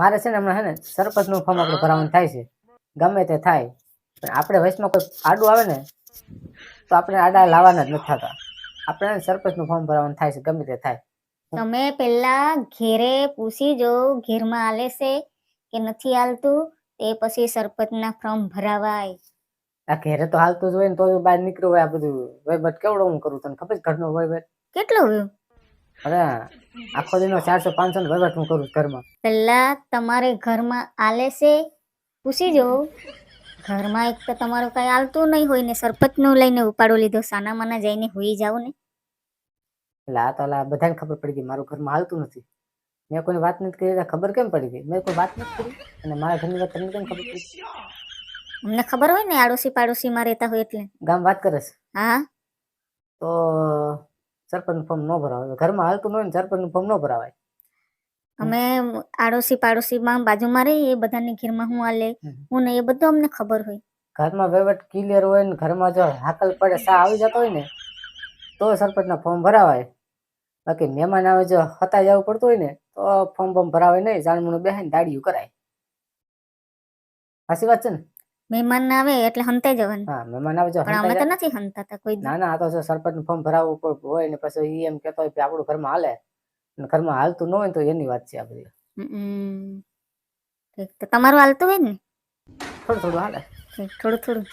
મારે છે ને હમણાં હે ને સરપંચનું ફોર્મ આપણે ભરાવાનું થાય છે. ગમે તે થાય. પણ આપણે વયસમાં કોઈ આડું આવે ને તો આપણે આડા લાવવાના જ નથી થતા. આપણે સરપંચનું સરપંચનું ફોર્મ ભરાવાનું થાય છે ગમે તે થાય. તમે પેલા ઘેરે પૂછી જો ઘેરમાં આલે છે કે નથી હાલતું તે પછી સરપંચના ફોર્મ ભરાવાય. આ ઘેરે તો હાલતું જ હોય ને તો બહાર નીકળ્યું હોય આ બધું. વહીવટ કેવડો હું કરું તને? ખબર છે ઘરનો વહીવટ? કેટલો? અરે આખો દિનો ચારસો પાંચસો નો વહીવટ હું કરું ઘરમાં. પહેલા તમારે ઘરમાં આલે છે? પૂછી જો. ઘરમાં એક તો તમારું કઈ આલતું નહીં હોય ને સરપંચનું લઈને ઉપાડો લીધો સાના માના જઈને હોઈ જાવ ને. એટલે આ તો લા બધાને ખબર પડી ગઈ મારું ઘરમાં હાલતું નથી. મેં કોઈની વાત નથી કરી ખબર કેમ પડી ગઈ? મેં કોઈ વાત નથી કરી અને મારા ઘરની વાત તમને કેમ ખબર પડી અમને ખબર હોય ને આડોશી પાડોશીમાં રહેતા હોય એટલે. ગામ વાત કરે છે? હા. તો સરપંચ ફોર્મ ન ભરાવાય. ઘરમાં હાલતું ન હોય ને ફોર્મ ન ભરાવાય. અમે આડોશી પાડોશીમાં બાજુમાં રહીએ એ બધાની ઘેરમાં હું આલે હું ને એ બધું અમને ખબર હોય. ઘરમાં વહીવટ ક્લિયર હોય ને ઘરમાં જો હાકલ પડે સા આવી જતો હોય ને તો સરપંચના ફોર્મ ભરાવાય. બાકી મહેમાન આવે જો હતા જવું પડતું હોય ને તો ફોર્મ ફોર્મ ભરાવાય નહીં. જાણમું ને દાડિયું કરાય. સાચી વાત છે ને? મહેમાન ના આવે એટલે હંતે જવાનું. હા મહેમાન આવે જો પણ અમે તો. નથી હંતાતા કોઈ ના ના આ તો સરપંચનું ફોર્મ ભરાવવું પડ- હોય ને પછી ઈ એમ કહેતો હોય કે આપણું ઘરમાં હાલે. અને ઘરમાં હાલતું ન હોય ને તો એની વાત છે આ બધી. હમ. ઠીક તો તમારું હાલતું હોય ને? થોડું થોડું હાલે. ઠીક, થોડું થોડું.